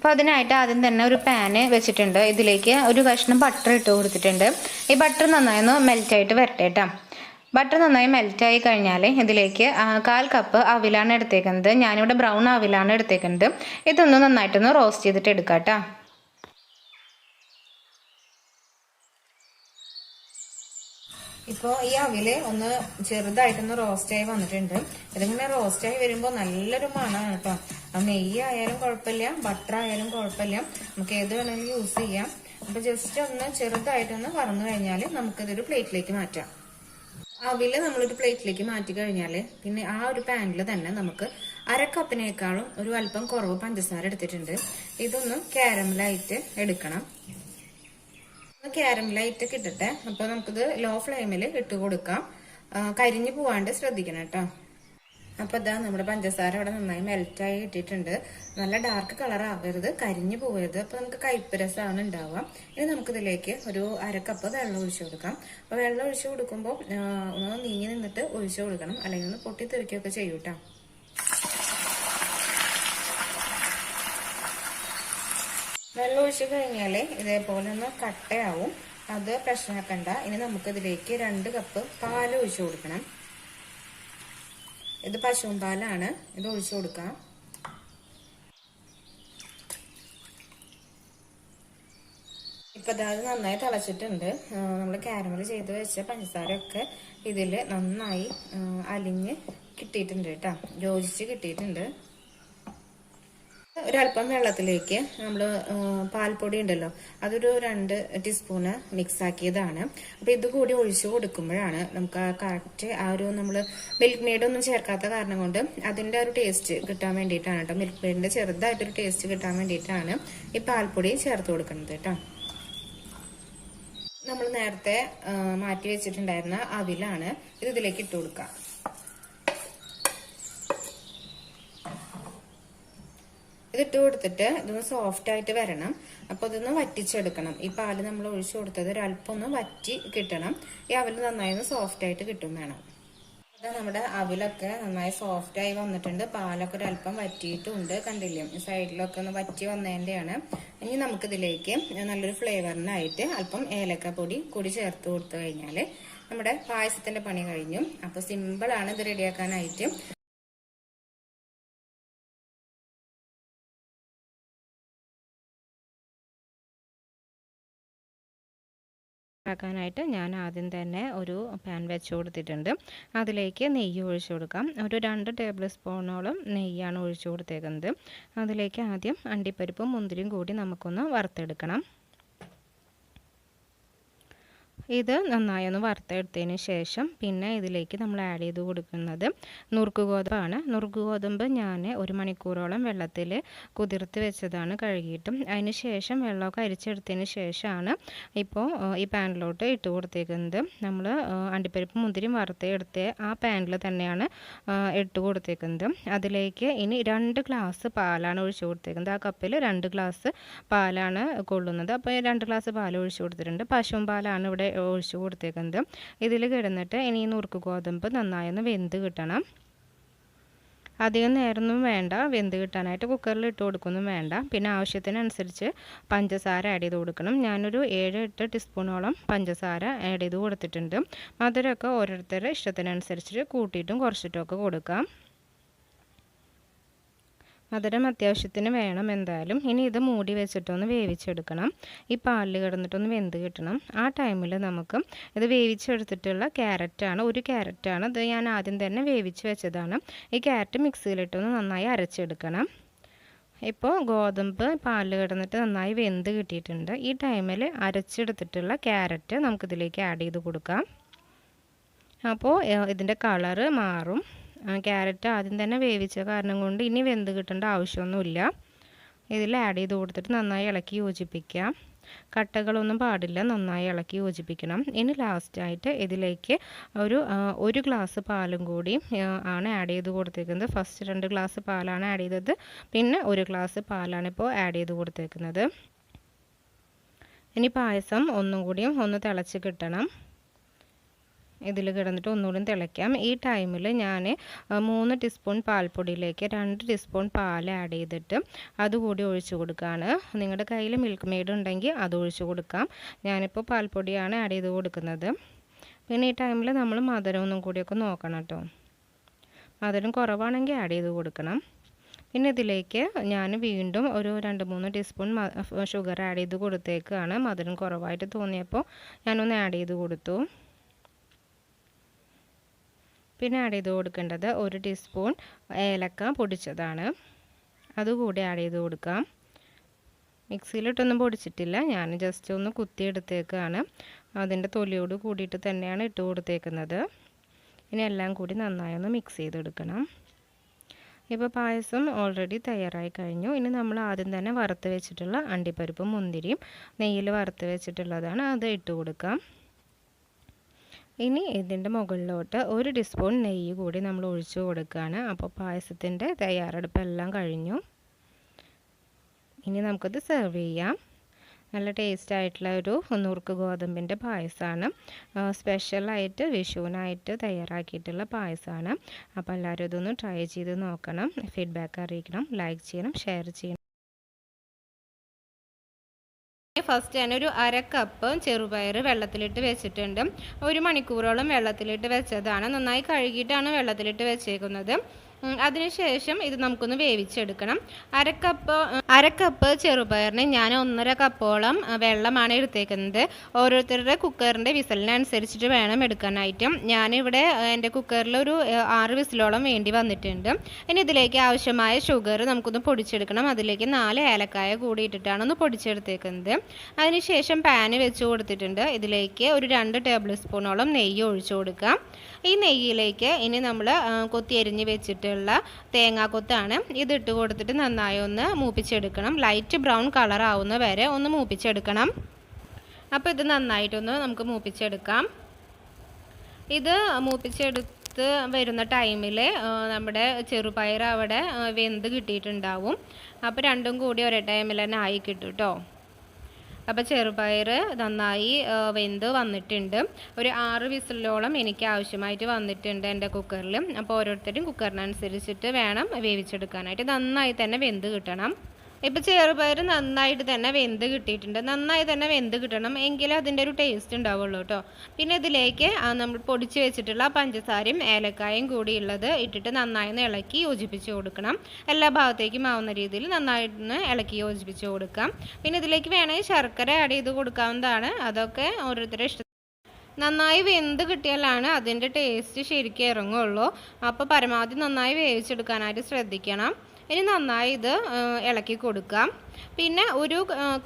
അപ്പോൾ അതിനായിട്ട് ആദ്യം തന്നെ ഒരു പാന് വെച്ചിട്ടുണ്ട്. ഇതിലേക്ക് ഒരു കഷ്ണം ബട്ടർ ഇട്ട് കൊടുത്തിട്ടുണ്ട്. ഈ ബട്ടർ നന്നായി ഒന്ന് മെൽറ്റായിട്ട് വരട്ടെ കേട്ടോ ബട്ടർ നന്നായി മെൽറ്റായി കഴിഞ്ഞാൽ ഇതിലേക്ക് കാൽ കപ്പ് അവിലാണ് എടുത്തേക്കുന്നത്. ഞാനിവിടെ ബ്രൗൺ അവിലാണ് എടുത്തേക്കുന്നത്. ഇതൊന്ന് നന്നായിട്ടൊന്ന് റോസ്റ്റ് ചെയ്തിട്ട് എടുക്കാം കേട്ടോ ഇപ്പോൾ ഈ അവിൽ ഒന്ന് ചെറുതായിട്ടൊന്ന് റോസ്റ്റായി വന്നിട്ടുണ്ട്. ഇതിങ്ങനെ റോസ്റ്റായി വരുമ്പോൾ നല്ലൊരു മണമാണ് കേട്ടോ അത് നെയ്യ് ആയാലും കുഴപ്പമില്ല ബട്ടർ ആയാലും കുഴപ്പമില്ല നമുക്ക് ഏത് വേണമെങ്കിലും യൂസ് ചെയ്യാം. അപ്പൊ ജസ്റ്റ് ഒന്ന് ചെറുതായിട്ടൊന്ന് വറന്നു കഴിഞ്ഞാൽ നമുക്കിതൊരു പ്ലേറ്റിലേക്ക് മാറ്റാം. അവിൽ നമ്മളൊരു പ്ലേറ്റിലേക്ക് മാറ്റി കഴിഞ്ഞാൽ പിന്നെ ആ ഒരു പാനിൽ തന്നെ നമുക്ക് അര കപ്പിനേക്കാളും ഒരു അല്പം കുറവ് പഞ്ചസാര എടുത്തിട്ടുണ്ട്. ഇതൊന്ന് കാരമലായിട്ട് എടുക്കണം. കാരമലൈറ്റ് ഇട്ടിട്ടെ. അപ്പൊ നമുക്കിത് ലോ ഫ്ലെയിമിൽ ഇട്ട് കൊടുക്കാം. കരിഞ്ഞു പോവാണ്ട് ശ്രദ്ധിക്കണം കേട്ടോ. അപ്പൊ ഇതാ നമ്മുടെ പഞ്ചസാര ഇവിടെ നന്നായി മെൽറ്റായി ഇട്ടിട്ടുണ്ട് നല്ല ഡാർക്ക് കളർ ആവരുത് കരിഞ്ഞു പോകരുത് അപ്പൊ നമുക്ക് കൈപ്പരസാണ് ഉണ്ടാവുക ഇനി നമുക്കിതിലേക്ക് ഒരു അരക്കപ്പ് കപ്പ് വെള്ളം ഒഴിച്ചു കൊടുക്കാം. അപ്പൊ വെള്ളം ഒഴിച്ചു കൊടുക്കുമ്പോൾ ഒന്ന് നീങ്ങി നിന്നിട്ട് ഒഴിച്ചു കൊടുക്കണം. അല്ലെങ്കിൽ ഒന്ന് പൊട്ടിത്തെറിക്കുകയൊക്കെ ചെയ്യൂട്ടോ. വെള്ളം ഒഴിച്ച് കഴിഞ്ഞാൽ ഇതേപോലെ ഒന്ന് കട്ടയാവും. അത് പ്രശ്നമാക്കണ്ട. ഇനി നമുക്കിതിലേക്ക് രണ്ട് കപ്പ് പാൽ ഒഴിച്ചു കൊടുക്കണം. ഇത് പശുവും പാലാണ്. ഇത് ഒഴിച്ചു കൊടുക്കാം. ഇപ്പൊ അത് നന്നായി തിളച്ചിട്ടുണ്ട്. നമ്മൾ കാരമൽ ചെയ്ത് വെച്ച പഞ്ചസാരയൊക്കെ ഇതിൽ നന്നായി അലിഞ്ഞ് കിട്ടിയിട്ടുണ്ട് കേട്ടോ. യോജിച്ച് കിട്ടിയിട്ടുണ്ട്. ഒരല്പം വെള്ളത്തിലേക്ക് നമ്മൾ പാൽപ്പൊടി ഉണ്ടല്ലോ അതൊരു രണ്ട് ടീസ്പൂണ് മിക്സ് ആക്കിയതാണ് അപ്പൊ ഇത് കൂടി ഒഴിച്ചു കൊടുക്കുമ്പോഴാണ് നമുക്ക് കറക്റ്റ് ആ ഒരു നമ്മൾ മിൽക്ക് മെയ്ഡ് ഒന്നും ചേർക്കാത്ത കാരണം കൊണ്ട് അതിന്റെ ഒരു ടേസ്റ്റ് കിട്ടാൻ വേണ്ടിയിട്ടാണ് കേട്ടോ മിൽക്ക് മെയ്ഡിന്റെ ചെറുതായിട്ടൊരു ടേസ്റ്റ് കിട്ടാൻ വേണ്ടിയിട്ടാണ് ഈ പാൽപ്പൊടി ചേർത്ത് കൊടുക്കുന്നത് കേട്ടോ നമ്മൾ നേരത്തെ മാറ്റി വെച്ചിട്ടുണ്ടായിരുന്ന അവിലാണ് ഇത് ഇതിലേക്ക് ഇട്ട് കൊടുക്കാം. ഇതിട്ട് കൊടുത്തിട്ട് ഇതൊന്ന് സോഫ്റ്റ് ആയിട്ട് വരണം. അപ്പൊ ഇതൊന്ന് വറ്റിച്ചെടുക്കണം. ഈ പാൽ നമ്മൾ ഒഴിച്ചു കൊടുത്തത് ഒരല്പം ഒന്ന് വറ്റി കിട്ടണം. ഈ അവൽ നന്നായി ഒന്ന് സോഫ്റ്റ് ആയിട്ട് കിട്ടും വേണം. അതാ നമ്മുടെ അവിലൊക്കെ നന്നായി സോഫ്റ്റ് ആയി വന്നിട്ടുണ്ട്. പാലൊക്കെ ഒരല്പം വറ്റിയിട്ടുണ്ട് കണ്ടില്ലേ? സൈഡിലൊക്കെ ഒന്ന് വറ്റി വന്നതിന്റെയാണ് ഇനി നമുക്കിതിലേക്ക് നല്ലൊരു ഫ്ലേവറിനായിട്ട് അല്പം ഏലക്ക പൊടി കൂടി ചേർത്ത് കൊടുത്തു കഴിഞ്ഞാൽ നമ്മുടെ പായസത്തിന്റെ പണി കഴിഞ്ഞു. അപ്പോൾ സിമ്പിളാണ് ഇത് റെഡിയാക്കാനായിട്ട് ആക്കാനായിട്ട് ഞാൻ ആദ്യം തന്നെ ഒരു പാൻ വെച്ച് കൊടുത്തിട്ടുണ്ട്. അതിലേക്ക് നെയ്യ് ഒഴിച്ചു കൊടുക്കാം. ഒരു രണ്ട് ടേബിൾ സ്പൂണോളം നെയ്യാണ് ഒഴിച്ചു കൊടുത്തേക്കുന്നത്. അതിലേക്ക് ആദ്യം അണ്ടിപ്പരിപ്പും മുന്തിരിയും കൂടി നമുക്കൊന്ന് വറുത്തെടുക്കണം. ഇത് നന്നായി ഒന്ന് വറുത്തെടുത്തതിന് ശേഷം പിന്നെ ഇതിലേക്ക് നമ്മൾ ആഡ് ചെയ്ത് കൊടുക്കുന്നത് നുറുക്ക് ഗോതമ്പാണ്. നുറുക്ക് ഗോതമ്പ് ഞാൻ ഒരു മണിക്കൂറോളം വെള്ളത്തിൽ കുതിർത്ത് വെച്ചതാണ് കഴുകിയിട്ടും. അതിന് ശേഷം വെള്ളമൊക്കെ അരിച്ചെടുത്തതിന് ശേഷമാണ് ഇപ്പോൾ ഈ പാനിലോട്ട് ഇട്ട് കൊടുത്തേക്കുന്നത്. നമ്മൾ അണ്ടിപ്പരിപ്പ് മുന്തിരിയും വറുത്തെടുത്ത് ആ പാനിൽ തന്നെയാണ് ഇട്ട് കൊടുത്തേക്കുന്നത്. അതിലേക്ക് ഇനി രണ്ട് ഗ്ലാസ് പാലാണ് ഒഴിച്ചു കൊടുത്തേക്കുന്നത്. ആ കപ്പിൽ രണ്ട് ഗ്ലാസ് പാലാണ് കൊള്ളുന്നത്. അപ്പോൾ രണ്ട് ഗ്ലാസ് പാൽ ഒഴിച്ചു കൊടുത്തിട്ടുണ്ട്. പശുവും പാലാണ് ഇവിടെ ഒഴിച്ചു കൊടുത്തേക്കുന്നത്. ഇതിൽ കിടന്നിട്ട് ഇനി നുറുക്ക് ഗോതമ്പ് നന്നായി ഒന്ന് വെന്ത് കിട്ടണം. അധികം നേരമൊന്നും വേണ്ട. വെന്ത് കിട്ടാനായിട്ട് കുക്കറിൽ ഇട്ട് കൊടുക്കൊന്നും വേണ്ട. പിന്നെ ആവശ്യത്തിനനുസരിച്ച് പഞ്ചസാര ആഡ് ചെയ്ത് കൊടുക്കണം. ഞാനൊരു ഏഴ് എട്ട് ടീസ്പൂണോളം പഞ്ചസാര ആഡ് ചെയ്ത് കൊടുത്തിട്ടുണ്ട്. മധുരമൊക്കെ ഓരോരുത്തരുടെ ഇഷ്ടത്തിനനുസരിച്ച് കൂട്ടിയിട്ടും കുറച്ചിട്ടും ഒക്കെ കൊടുക്കാം. മധുരം അത്യാവശ്യത്തിന് വേണം എന്തായാലും. ഇനി ഇത് മൂടി വെച്ചിട്ടൊന്ന് വേവിച്ചെടുക്കണം. ഈ പാലിൽ കിടന്നിട്ടൊന്ന് വെന്ത് കിട്ടണം. ആ ടൈമിൽ നമുക്ക് ഇത് വേവിച്ചെടുത്തിട്ടുള്ള ക്യാരറ്റാണ് ഒരു ക്യാരറ്റാണ് ഇത് ഞാൻ ആദ്യം തന്നെ വേവിച്ച് വെച്ചതാണ്. ഈ ക്യാരറ്റ് മിക്സിയിലിട്ടൊന്ന് നന്നായി അരച്ചെടുക്കണം. ഇപ്പോൾ ഗോതമ്പ് പാലിൽ കിടന്നിട്ട് നന്നായി വെന്ത് കിട്ടിയിട്ടുണ്ട്. ഈ ടൈമിൽ അരച്ചെടുത്തിട്ടുള്ള ക്യാരറ്റ് നമുക്കിതിലേക്ക് ആഡ് ചെയ്ത് കൊടുക്കാം. അപ്പോൾ ഇതിന്റെ കളറ് മാറും. ക്യാരറ്റ് ആദ്യം തന്നെ വേവിച്ച കാരണം കൊണ്ട് ഇനി വെന്ത് കിട്ടേണ്ട ആവശ്യമൊന്നുമില്ല. ഇതിൽ ആഡ് ചെയ്ത് കൊടുത്തിട്ട് നന്നായി ഇളക്കി യോജിപ്പിക്കാം കട്ടകളൊന്നും പാടില്ല നന്നായി ഇളക്കി യോജിപ്പിക്കണം. ഇനി ലാസ്റ്റായിട്ട് ഇതിലേക്ക് ഒരു ഒരു ഗ്ലാസ് പാലും കൂടി ആണ് ആഡ് ചെയ്ത് കൊടുത്തേക്കുന്നത്. ഫസ്റ്റ് രണ്ട് ഗ്ലാസ് പാലാണ് ആഡ് ചെയ്തത്. പിന്നെ ഒരു ഗ്ലാസ് പാലാണ് ഇപ്പോൾ ആഡ് ചെയ്ത് കൊടുത്തേക്കുന്നത്. ഇനി പായസം ഒന്നും കൂടിയും ഒന്ന് തിളച്ച് കിട്ടണം. ഇതിൽ കിടന്നിട്ട് ഒന്നുകൂടി തിളയ്ക്കാം. ഈ ടൈമിൽ ഞാൻ മൂന്ന് ടീസ്പൂൺ പാൽപ്പൊടിയിലേക്ക് രണ്ട് ടീസ്പൂൺ പാൽ ആഡ് ചെയ്തിട്ട് അതുകൂടി ഒഴിച്ചു കൊടുക്കുകയാണ്. നിങ്ങളുടെ കയ്യിൽ മിൽക്ക് മെയ്ഡ് ഉണ്ടെങ്കിൽ അത് ഒഴിച്ചു കൊടുക്കാം. ഞാനിപ്പോൾ പാൽപ്പൊടിയാണ് ആഡ് ചെയ്ത് കൊടുക്കുന്നത്. പിന്നെ ഈ ടൈമിൽ നമ്മൾ മധുരം ഒന്നും കൂടിയൊക്കെ നോക്കണം കേട്ടോ. മധുരം കുറവാണെങ്കിൽ ആഡ് ചെയ്ത് കൊടുക്കണം. പിന്നെ ഇതിലേക്ക് ഞാൻ വീണ്ടും ഒരു രണ്ട് മൂന്ന് ടീസ്പൂൺ ഷുഗർ ആഡ് ചെയ്ത് കൊടുത്തേക്കാണ്. മധുരം കുറവായിട്ട് തോന്നിയപ്പോൾ ഞാനൊന്ന് ആഡ് ചെയ്ത് കൊടുത്തു. പിന്നെ ആഡ് ചെയ്ത് കൊടുക്കേണ്ടത് ഒരു ടീസ്പൂൺ ഏലക്ക പൊടിച്ചതാണ്. അതുകൂടി ആഡ് ചെയ്ത് കൊടുക്കാം. മിക്സിയിലിട്ടൊന്നും പൊടിച്ചിട്ടില്ല. ഞാൻ ജസ്റ്റ് ഒന്ന് കുത്തിയെടുത്തേക്കാണ്. അതിന്റെ തൊലിയോട് കൂടിയിട്ട് തന്നെയാണ് ഇട്ട് കൊടുത്തേക്കുന്നത്. ഇനി എല്ലാം കൂടി നന്നായി ഒന്ന് മിക്സ് ചെയ്തെടുക്കണം. ഇപ്പോൾ പായസം ഓൾറെഡി തയ്യാറായി കഴിഞ്ഞു. ഇനി നമ്മൾ ആദ്യം തന്നെ വറുത്ത് വെച്ചിട്ടുള്ള അണ്ടിപ്പരിപ്പും മുന്തിരിയും നെയ്യിൽ വറുത്ത് വെച്ചിട്ടുള്ളതാണ് അത് ഇട്ട് കൊടുക്കാം. ഇനി ഇതിന്റെ മുകളിലോട്ട് ഒരു ടീസ്പൂൺ നെയ്യ് കൂടി നമ്മൾ ഒഴിച്ചു കൊടുക്കുകയാണ്. അപ്പോൾ പായസത്തിന്റെ തയ്യാറെടുപ്പെല്ലാം കഴിഞ്ഞു. ഇനി നമുക്കത് സെർവ് ചെയ്യാം. നല്ല ടേസ്റ്റ് ആയിട്ടുള്ള ഒരു നുറുക്ക് ഗോതമ്പിന്റെ പായസമാണ്. സ്പെഷ്യലായിട്ട് വിഷുവിനായിട്ട് തയ്യാറാക്കിയിട്ടുള്ള പായസമാണ്. അപ്പോൾ എല്ലാവരും ഇതൊന്ന് ട്രൈ ചെയ്ത് നോക്കണം. ഫീഡ്ബാക്ക് അറിയിക്കണം. ലൈക്ക് ചെയ്യണം. ഷെയർ ചെയ്യണം. ഫസ്റ്റ് ഒരു അര കപ്പ് ചെറുപയർ വെള്ളത്തിലിട്ട് വെച്ചിട്ടുണ്ട്. ഒരു മണിക്കൂറോളം വെള്ളത്തിലിട്ട് വെച്ചതാണ്. നന്നായി കഴുകിയിട്ടാണ് വെള്ളത്തിലിട്ട് വെച്ചേക്കുന്നത്. അതിനുശേഷം ഇത് നമുക്കൊന്ന് വേവിച്ചെടുക്കണം. അരക്കപ്പ് അരക്കപ്പ് ചെറുപയറിന് ഞാൻ ഒന്നര കപ്പോളം വെള്ളമാണ് എടുത്തേക്കുന്നത്. ഓരോരുത്തരുടെ കുക്കറിന്റെ വിസലിനനുസരിച്ചിട്ട് വേണം എടുക്കാനായിട്ട്. ഞാനിവിടെ എന്റെ കുക്കറിൽ ഒരു ആറ് വിസിലോളം വേണ്ടി വന്നിട്ടുണ്ട്. ഇനി ഇതിലേക്ക് ആവശ്യമായ ഷുഗർ നമുക്കൊന്ന് പൊടിച്ചെടുക്കണം. അതിലേക്ക് നാല് ഏലക്കായ കൂടി ഇട്ടിട്ടാണ് ഒന്ന് പൊടിച്ചെടുത്തേക്കുന്നത്. അതിനുശേഷം പാന് വെച്ച് കൊടുത്തിട്ടുണ്ട്. ഇതിലേക്ക് ഒരു രണ്ട് ടേബിൾ സ്പൂണോളം നെയ്യ് ഒഴിച്ചു കൊടുക്കാം. ഈ നെയ്യിലേക്ക് ഇനി നമ്മൾ കൊത്തിയരിഞ്ഞ് വെച്ചിട്ടുള്ള തേങ്ങാക്കൊത്താണ്. ഇതിട്ട് കൊടുത്തിട്ട് നന്നായി ഒന്ന് മൂപ്പിച്ചെടുക്കണം. ലൈറ്റ് ബ്രൗൺ കളർ ആവുന്ന വരെ ഒന്ന് മൂപ്പിച്ചെടുക്കണം. അപ്പോൾ ഇത് നന്നായിട്ടൊന്ന് നമുക്ക് മൂപ്പിച്ചെടുക്കാം. ഇത് മൂപ്പിച്ചെടുത്ത് വരുന്ന ടൈമിൽ നമ്മുടെ ചെറുപയർ അവിടെ വെന്ത് കിട്ടിയിട്ടുണ്ടാവും. അപ്പോൾ രണ്ടും കൂടി ഒരേ ടൈമിൽ തന്നെ ആയി കിട്ടും കേട്ടോ അപ്പോൾ ചെറുപയർ നന്നായി വെന്ത് വന്നിട്ടുണ്ട്. ഒരു ആറ് വിസിലോളം എനിക്ക് ആവശ്യമായിട്ട് വന്നിട്ടുണ്ട് എന്റെ കുക്കറിൽ. അപ്പോൾ ഓരോരുത്തരും കുക്കറിനനുസരിച്ചിട്ട് വേണം വേവിച്ചെടുക്കാനായിട്ട്. നന്നായി തന്നെ വെന്ത് കിട്ടണം. ഇപ്പോൾ ചെറുപയർ നന്നായിട്ട് തന്നെ വെന്ത് കിട്ടിയിട്ടുണ്ട്. നന്നായി തന്നെ വെന്ത് കിട്ടണം. എങ്കിലേ അതിന്റെ ഒരു ടേസ്റ്റ് ഉണ്ടാവുള്ളൂ കേട്ടോ. പിന്നെ ഇതിലേക്ക് നമ്മൾ പൊടിച്ച് വെച്ചിട്ടുള്ള പഞ്ചസാരയും ഏലക്കായും കൂടി ഉള്ളത് ഇട്ടിട്ട് നന്നായി ഒന്ന് ഇളക്കി യോജിപ്പിച്ച് കൊടുക്കണം. എല്ലാ ഭാഗത്തേക്കും ആവുന്ന രീതിയിൽ നന്നായിട്ടൊന്ന് ഇളക്കി യോജിപ്പിച്ച് കൊടുക്കാം. പിന്നെ ഇതിലേക്ക് വേണമെങ്കിൽ ശർക്കര ആഡ് ചെയ്ത് കൊടുക്കാവുന്നതാണ്. അതൊക്കെ ഓരോരുത്തരുടെ ഇഷ്ടം നന്നായി വെന്ത് കിട്ടിയാലാണ് അതിന്റെ ടേസ്റ്റ് ശരിക്കും ഇറങ്ങുള്ളൂ. അപ്പോൾ പരമാവധി നന്നായി വേവിച്ചെടുക്കാനായിട്ട് ശ്രദ്ധിക്കണം. ഇനി നന്നായി ഇത് ഇളക്കി കൊടുക്കാം. പിന്നെ ഒരു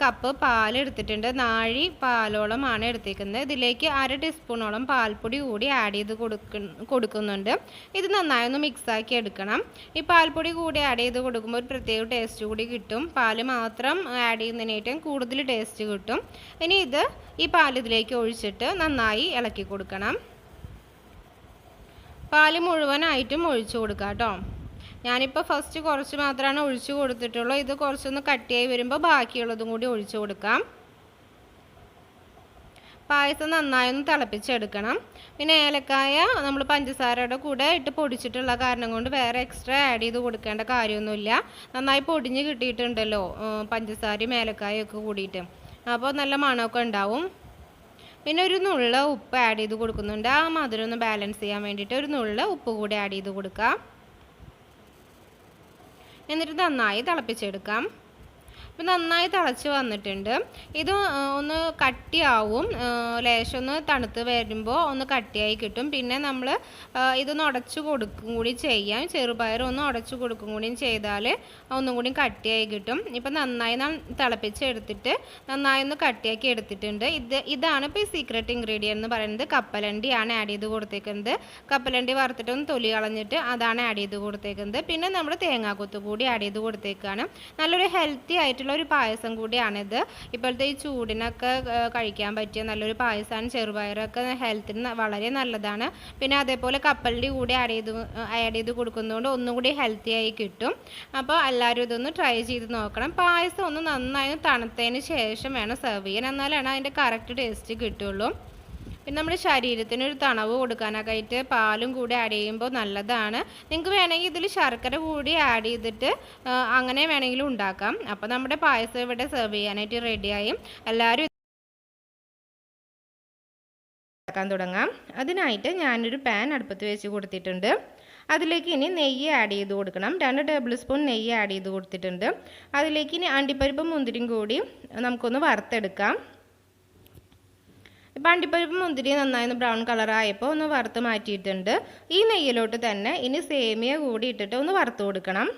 കപ്പ് പാൽ എടുത്തിട്ടുണ്ട്. നാഴി പാലോളമാണ് എടുത്തേക്കുന്നത്. ഇതിലേക്ക് അര ടീസ്പൂണോളം പാൽപ്പൊടി കൂടി ആഡ് ചെയ്ത് കൊടുക്ക കൊടുക്കുന്നുണ്ട്. ഇത് നന്നായി ഒന്ന് മിക്സാക്കി എടുക്കണം. ഈ പാൽപ്പൊടി കൂടി ആഡ് ചെയ്ത് കൊടുക്കുമ്പോൾ ഒരു പ്രത്യേക ടേസ്റ്റ് കൂടി കിട്ടും. പാൽ മാത്രം ആഡ് ചെയ്യുന്നതിനേറ്റവും കൂടുതൽ ടേസ്റ്റ് കിട്ടും. ഇനി ഇത് ഈ പാൽ ഇതിലേക്ക് ഒഴിച്ചിട്ട് നന്നായി ഇളക്കി കൊടുക്കണം. പാൽ മുഴുവനായിട്ടും ഒഴിച്ചു കൊടുക്കാം കേട്ടോ ഞാനിപ്പോൾ ഫസ്റ്റ് കുറച്ച് മാത്രമാണ് ഒഴിച്ചു കൊടുത്തിട്ടുള്ളൂ. ഇത് കുറച്ചൊന്ന് കട്ടിയായി വരുമ്പോൾ ബാക്കിയുള്ളതും കൂടി ഒഴിച്ചു കൊടുക്കാം. പായസം നന്നായി ഒന്ന് തിളപ്പിച്ചെടുക്കണം. പിന്നെ ഏലക്കായ നമ്മൾ പഞ്ചസാരയുടെ കൂടെ ഇട്ട് പൊടിച്ചിട്ടുള്ള കാരണം കൊണ്ട് വേറെ എക്സ്ട്രാ ആഡ് ചെയ്ത് കൊടുക്കേണ്ട കാര്യമൊന്നുമില്ല. നന്നായി പൊടിഞ്ഞ് കിട്ടിയിട്ടുണ്ടല്ലോ പഞ്ചസാരയും ഏലക്കായും ഒക്കെ കൂടിയിട്ട്. അപ്പോൾ നല്ല മണമൊക്കെ ഉണ്ടാവും. പിന്നെ ഒരു നുള്ള ഉപ്പ് ആഡ് ചെയ്ത് കൊടുക്കുന്നുണ്ട്. ആ മധുരം ഒന്ന് ബാലൻസ് ചെയ്യാൻ വേണ്ടിയിട്ട് ഒരു നുള്ള ഉപ്പ് കൂടി ആഡ് ചെയ്ത് കൊടുക്കാം. എന്നിട്ട് നന്നായി തിളപ്പിച്ചെടുക്കാം. ഇപ്പം നന്നായി തിളച്ച് വന്നിട്ടുണ്ട്. ഇത് ഒന്ന് കട്ടിയാവും. ലേശം ഒന്ന് തണുത്ത് വരുമ്പോൾ ഒന്ന് കട്ടിയായി കിട്ടും. പിന്നെ നമ്മൾ ഇതൊന്ന് ഉടച്ചു കൊടുക്കും കൂടി ചെയ്യാം. ചെറുപയർ ഒന്ന് ഉടച്ചു കൊടുക്കും കൂടി ചെയ്താൽ ഒന്നും കൂടി കട്ടിയായി കിട്ടും. ഇപ്പം നന്നായി നാം തിളപ്പിച്ചെടുത്തിട്ട് നന്നായി ഒന്ന് കട്ടിയാക്കി എടുത്തിട്ടുണ്ട്. ഇത് ഇതാണ് ഇപ്പോൾ ഈ സീക്രട്ട് ഇൻഗ്രീഡിയന്റ് എന്ന് പറയുന്നത്. കപ്പലണ്ടിയാണ് ആഡ് ചെയ്ത് കൊടുത്തേക്കുന്നത്. കപ്പലണ്ടി വറുത്തിട്ട് ഒന്ന് തൊലി കളഞ്ഞിട്ട് അതാണ് ആഡ് ചെയ്ത് കൊടുത്തേക്കുന്നത്. പിന്നെ നമ്മൾ തേങ്ങാക്കൊത്ത് കൂടി ആഡ് ചെയ്ത് കൊടുത്തേക്കാണ്. നല്ലൊരു ഹെൽത്തി ആയിട്ട് ആയിട്ടുള്ള ഒരു പായസം കൂടിയാണിത്. ഇപ്പോഴത്തെ ഈ ചൂടിനൊക്കെ കഴിക്കാൻ പറ്റിയ നല്ലൊരു പായസമാണ്. ചെറുപയറൊക്കെ ഹെൽത്തിന് വളരെ നല്ലതാണ്. പിന്നെ അതേപോലെ കപ്പലിന്റെ കൂടി ആഡ് ചെയ്ത് ആഡ് ചെയ്ത് കൊടുക്കുന്നതുകൊണ്ട് ഒന്നും കൂടി ഹെൽത്തി ആയി കിട്ടും. അപ്പോൾ എല്ലാവരും ഇതൊന്ന് ട്രൈ ചെയ്ത് നോക്കണം. പായസം ഒന്ന് നന്നായി തണുത്തതിന് ശേഷം വേണം സെർവ് ചെയ്യാൻ. എന്നാലാണ് അതിന്റെ കറക്റ്റ് ടേസ്റ്റ് കിട്ടുള്ളൂ. പിന്നെ നമ്മുടെ ശരീരത്തിന് ഒരു തണവ് കൊടുക്കാനൊക്കെയായിട്ട് പാലും കൂടി ആഡ് ചെയ്യുമ്പോൾ നല്ലതാണ്. നിങ്ങൾക്ക് വേണമെങ്കിൽ ഇതിൽ ശർക്കര കൂടി ആഡ് ചെയ്തിട്ട് അങ്ങനെ വേണമെങ്കിലും ഉണ്ടാക്കാം. അപ്പോൾ നമ്മുടെ പായസം ഇവിടെ സെർവ് ചെയ്യാനായിട്ട് റെഡിയായി എല്ലാവരും ഉണ്ടാക്കാൻ തുടങ്ങാം. അതിനായിട്ട് ഞാനൊരു പാൻ അടുപ്പത്ത് വെച്ച് കൊടുത്തിട്ടുണ്ട്. അതിലേക്ക് ഇനി നെയ്യ് ആഡ് ചെയ്ത് കൊടുക്കണം. രണ്ട് ടേബിൾ സ്പൂൺ നെയ്യ് ആഡ് ചെയ്ത് കൊടുത്തിട്ടുണ്ട്. അതിലേക്ക് ഇനി അണ്ടിപ്പരിപ്പും മുന്തിരിയും കൂടി നമുക്കൊന്ന് വറുത്തെടുക്കാം. ഇപ്പം അണ്ടിപ്പരിപ്പ് മുന്തിരി നന്നായി ഒന്ന് ബ്രൗൺ കളറായപ്പോൾ ഒന്ന് വറുത്ത് മാറ്റിയിട്ടുണ്ട്. ഈ നെയ്യിലോട്ട് തന്നെ ഇനി സേമിയ കൂടി ഇട്ടിട്ട് ഒന്ന് വറുത്ത് കൊടുക്കണം.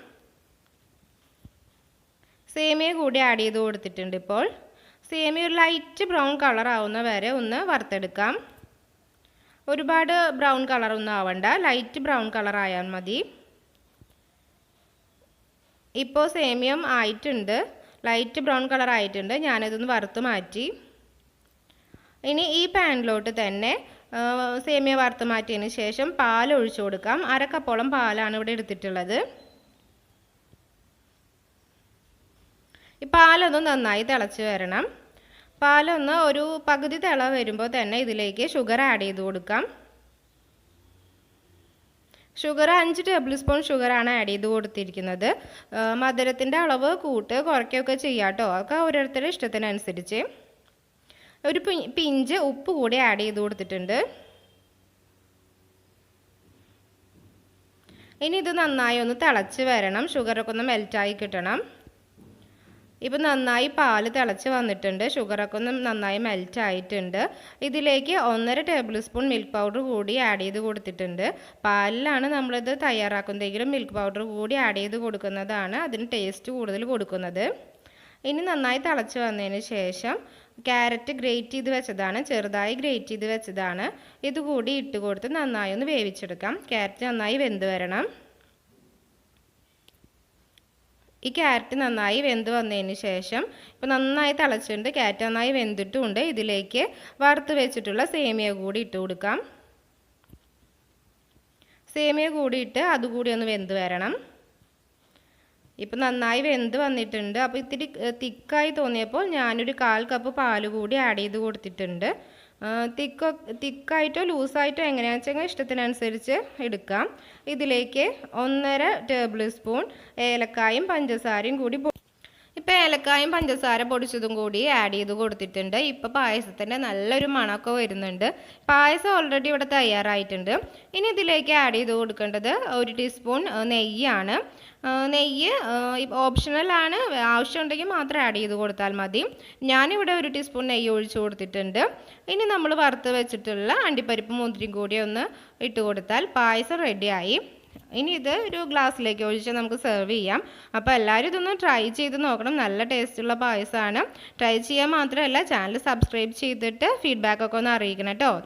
സേമിയ കൂടി ആഡ് ചെയ്ത് കൊടുത്തിട്ടുണ്ട് ഇപ്പോൾ. സേമിയ ഒരു ലൈറ്റ് ബ്രൗൺ കളർ ആവുന്ന വരെ ഒന്ന് വറുത്തെടുക്കാം. ഒരുപാട് ബ്രൗൺ കളറൊന്നും ആവണ്ട. ലൈറ്റ് ബ്രൗൺ കളർ ആയാൽ മതി. ഇപ്പോൾ സേമിയം ആയിട്ടുണ്ട്. ലൈറ്റ് ബ്രൗൺ കളർ ആയിട്ടുണ്ട്. ഞാനിതൊന്ന് വറുത്ത് മാറ്റി. ഇനി ഈ പാനിലോട്ട് തന്നെ സേമിയ വറുത്ത് മാറ്റിയതിന് ശേഷം പാൽ ഒഴിച്ചു കൊടുക്കാം. അരക്കപ്പോളം കപ്പോളം പാലാണ് ഇവിടെ എടുത്തിട്ടുള്ളത്. ഈ പാലൊന്ന് നന്നായി തിളച്ച് വരണം. പാലൊന്ന് ഒരു പകുതി തിള വരുമ്പോൾ തന്നെ ഇതിലേക്ക് ഷുഗർ ആഡ് ചെയ്ത് കൊടുക്കാം. ഷുഗർ അഞ്ച് ടേബിൾ സ്പൂൺ ഷുഗറാണ് ആഡ് ചെയ്ത് കൊടുത്തിരിക്കുന്നത്. മധുരത്തിന്റെ അളവ് കൂട്ട് കുറയ്ക്കുകയൊക്കെ ചെയ്യാം കേട്ടോ. അതൊക്കെ ഓരോരുത്തരുടെ ഇഷ്ടത്തിനനുസരിച്ച്. ഒരു പിഞ്ച് ഉപ്പ് കൂടി ആഡ് ചെയ്ത് കൊടുത്തിട്ടുണ്ട്. ഇനി ഇത് നന്നായി ഒന്ന് തിളച്ച് വരണം. ഷുഗറൊക്കെ ഒന്ന് മെൽറ്റായി കിട്ടണം. ഇപ്പം നന്നായി പാൽ തിളച്ച് വന്നിട്ടുണ്ട്. ഷുഗറൊക്കെ ഒന്ന് നന്നായി മെൽറ്റ് ആയിട്ടുണ്ട്. ഇതിലേക്ക് ഒന്നര ടേബിൾ സ്പൂൺ മിൽക്ക് പൗഡർ കൂടി ആഡ് ചെയ്ത് കൊടുത്തിട്ടുണ്ട്. പാലിലാണ് നമ്മളിത് തയ്യാറാക്കുന്നതെങ്കിലും മിൽക്ക് പൗഡർ കൂടി ആഡ് ചെയ്ത് കൊടുക്കുന്നതാണ് അതിന് ടേസ്റ്റ് കൂടുതൽ കൊടുക്കുന്നത്. ഇനി നന്നായി തിളച്ച് വന്നതിന് ശേഷം ക്യാരറ്റ് ഗ്രേറ്റ് ചെയ്ത് വെച്ചതാണ് ചെറുതായി ഗ്രേറ്റ് ചെയ്ത് വെച്ചതാണ്. ഇതുകൂടി ഇട്ട് കൊടുത്ത് നന്നായി ഒന്ന് വേവിച്ചെടുക്കാം. ക്യാരറ്റ് നന്നായി വെന്ത് വരണം. ഈ ക്യാരറ്റ് നന്നായി വെന്ത് വന്നതിന് ശേഷം ഇപ്പോൾ നന്നായി തിളച്ചിട്ടുണ്ട് ക്യാരറ്റ് നന്നായി വെന്തിട്ടുമുണ്ട് ഇതിലേക്ക് വറുത്ത് വെച്ചിട്ടുള്ള സേമിയ കൂടി ഇട്ട് കൊടുക്കാം. സേമിയ കൂടി ഇട്ട് അതുകൂടി ഒന്ന് വെന്ത് വരണം. ഇപ്പം നന്നായി വെന്ത് വന്നിട്ടുണ്ട്. അപ്പോൾ ഇത്തിരി തിക്കായി തോന്നിയപ്പോൾ ഞാനൊരു കാൽ കപ്പ് പാൽ കൂടി ആഡ് ചെയ്ത് കൊടുത്തിട്ടുണ്ട്. തിക്കോ തിക്കായിട്ടോ ലൂസായിട്ടോ എങ്ങനെയാണെന്ന് വെച്ചാൽ ഇഷ്ടത്തിനനുസരിച്ച് എടുക്കാം. ഇതിലേക്ക് ഒന്നര ടേബിൾ സ്പൂൺ ഏലക്കായും പഞ്ചസാരയും കൂടി പൊ- ഇപ്പം ഏലക്കായും പഞ്ചസാര പൊടിച്ചതും കൂടി ആഡ് ചെയ്ത് കൊടുത്തിട്ടുണ്ട്. ഇപ്പം പായസത്തിന്റെ നല്ലൊരു മണമൊക്കെ വരുന്നുണ്ട്. പായസം ഓൾറെഡി ഇവിടെ തയ്യാറായിട്ടുണ്ട്. ഇനി ഇതിലേക്ക് ആഡ് ചെയ്ത് കൊടുക്കേണ്ടത് ഒരു ടീസ്പൂൺ നെയ്യാണ്. നെയ്യ് ഓപ്ഷണൽ ആണ്. ആവശ്യമുണ്ടെങ്കിൽ മാത്രം ആഡ് ചെയ്ത് കൊടുത്താൽ മതി. ഞാനിവിടെ ഒരു ടീസ്പൂൺ നെയ്യ് ഒഴിച്ച് കൊടുത്തിട്ടുണ്ട്. ഇനി നമ്മൾ വറുത്ത് വെച്ചിട്ടുള്ള അണ്ടിപ്പരിപ്പ് മുന്തിരിയും കൂടി ഒന്ന് ഇട്ട് കൊടുത്താൽ പായസം റെഡിയായി ഇനി ഇത് ഒരു ഗ്ലാസ്സിലേക്ക് ഒഴിച്ച് നമുക്ക് സെർവ് ചെയ്യാം. അപ്പോൾ എല്ലാവരും ഇതൊന്ന് ട്രൈ ചെയ്ത് നോക്കണം. നല്ല ടേസ്റ്റുള്ള പായസമാണ്. ട്രൈ ചെയ്യാൻ മാത്രമല്ല ചാനൽ സബ്സ്ക്രൈബ് ചെയ്തിട്ട് ഫീഡ്ബാക്കൊക്കെ ഒന്ന് അറിയിക്കണം കേട്ടോ.